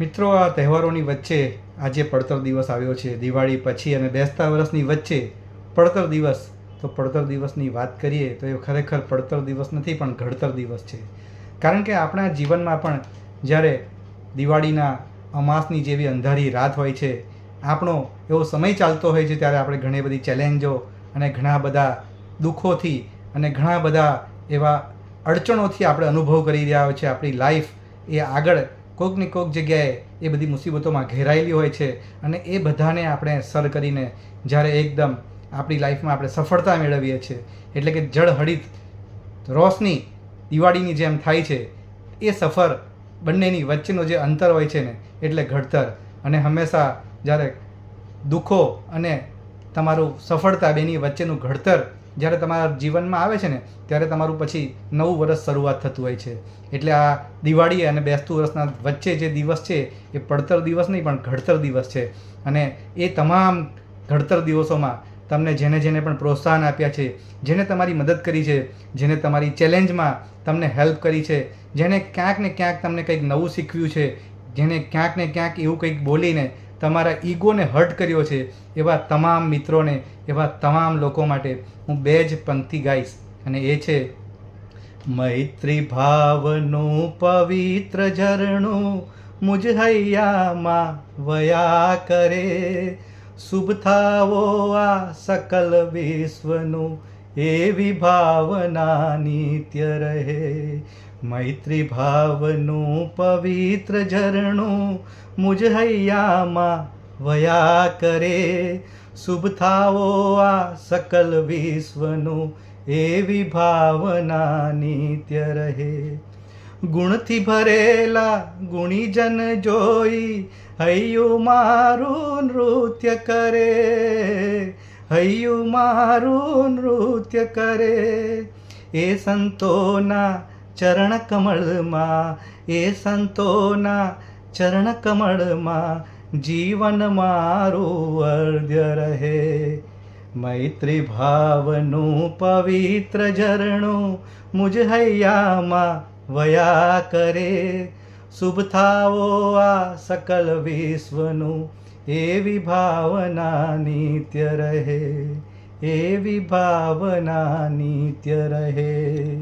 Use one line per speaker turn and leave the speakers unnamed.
મિત્રો, આ તહેવારોની વચ્ચે આજે પડતર દિવસ આવ્યો છે. દિવાળી પછી અને બેસતા વર્ષની વચ્ચે પડતર દિવસ. તો પડતર દિવસની વાત કરીએ તો એ ખરેખર પડતર દિવસ નથી, પણ ઘડતર દિવસ છે. કારણ કે આપણા જીવનમાં પણ જ્યારે દિવાળીના અમાસની જેવી અંધારી રાત હોય છે, આપણો એવો સમય ચાલતો હોય છે ત્યારે આપણે ઘણી બધી ચેલેન્જો અને ઘણા બધા દુઃખોથી અને ઘણા બધા એવા અડચણોથી આપણે અનુભવ કરી રહ્યા હોય છે. આપણી લાઈફ એ આગળ કોઈક ને કોઈક જગ્યાએ એ બધી મુસીબતોમાં ઘેરાયેલી હોય છે અને એ બધાને આપણે સર કરીને જ્યારે એકદમ આપણી લાઈફમાં આપણે સફળતા મેળવીએ છીએ, એટલે કે જળહળિત રોશની, દિવાળીની જેમ થાય છે, એ સફર બંનેની વચ્ચેનો જે અંતર હોય છે ને, એટલે ઘડતર. અને હંમેશા જ્યારે દુઃખો અને તમારું સફળતા બેની વચ્ચેનું ઘડતર જ્યારે તમારા જીવનમાં આવે છે ને, ત્યારે તમારું પછી નવું વર્ષ શરૂઆત થતું હોય છે. એટલે આ દિવાળી અને બેસતું વર્ષના વચ્ચે જે દિવસ છે, એ પડતર દિવસ નહીં, પણ ઘડતર દિવસ છે. અને એ તમામ ઘડતર દિવસોમાં તમને જેને જેને પણ પ્રોત્સાહન આપ્યા છે, જેને તમારી મદદ કરી છે, જેને તમારી ચેલેન્જમાં તમને હેલ્પ કરી છે જેને ક્યાંક ને ક્યાંક તમને કંઈક નવું શીખવ્યું છે જેને ક્યાંક ને ક્યાંક એવું કંઈક બોલીને તમારા ઈગોને હર્ટ કર્યો છે, એવા તમામ મિત્રોને, એવા તમામ લોકો માટે હું બે જ પંક્તિ ગાઈશ, અને એ છે, મૈત્રી ભાવનું પવિત્ર ઝરણું મુજ વયા કરે, શુભ થાવો આ સકલ વિશ્વનું એવી ભાવના નિત્ય રહે. મૈત્રી ભાવનું પવિત્ર ઝરણું મુજ હૈયામાં વયા કરે. શુભ થાવો આ સકલ વિશ્વનું એવી ભાવના નિત્ય રહે. ગુણથી ભરેલા ગુણીજન જોઈ હૈયું મારું નૃત્ય કરે. હૈયું મારું નૃત્ય કરે. એ સંતોના ચરણ કમળમાં, એ સંતોના ચરણ કમળમાં જીવન મારું અર્ધ્ય રહે. મૈત્રી ભાવનું પવિત્ર ઝરણું મુજ હૈયામાં વયા કરે. શુભ થાવો આ સકલ વિશ્વનું એવી ભાવના નિત્ય રહે એવી ભાવના નિત્ય રહે.